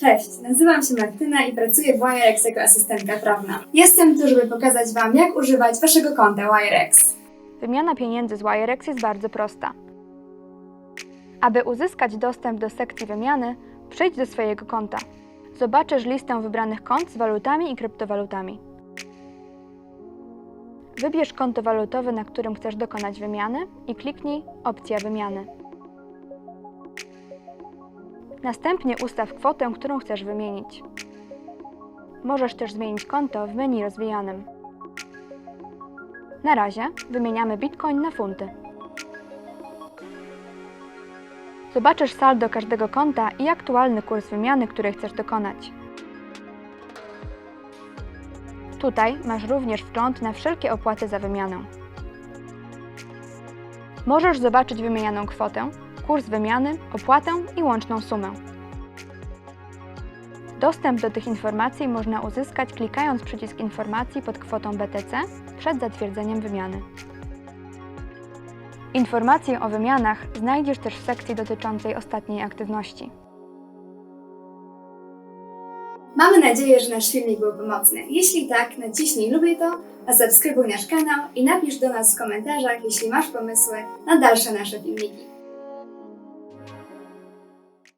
Cześć, nazywam się Martyna i pracuję w Wirex jako asystentka prawna. Jestem tu, żeby pokazać Wam, jak używać Waszego konta Wirex. Wymiana pieniędzy z Wirex jest bardzo prosta. Aby uzyskać dostęp do sekcji wymiany, przejdź do swojego konta. Zobaczysz listę wybranych kont z walutami i kryptowalutami. Wybierz konto walutowe, na którym chcesz dokonać wymiany i kliknij Opcja wymiany. Następnie ustaw kwotę, którą chcesz wymienić. Możesz też zmienić konto w menu rozwijanym. Na razie wymieniamy bitcoin na funty. Zobaczysz saldo każdego konta i aktualny kurs wymiany, której chcesz dokonać. Tutaj masz również wgląd na wszelkie opłaty za wymianę. Możesz zobaczyć wymienianą kwotę, kurs wymiany, opłatę i łączną sumę. Dostęp do tych informacji można uzyskać klikając przycisk informacji pod kwotą BTC przed zatwierdzeniem wymiany. Informacje o wymianach znajdziesz też w sekcji dotyczącej ostatniej aktywności. Mamy nadzieję, że nasz filmik był pomocny. Jeśli tak, naciśnij lubię to, a subskrybuj nasz kanał i napisz do nas w komentarzach, jeśli masz pomysły na dalsze nasze filmiki.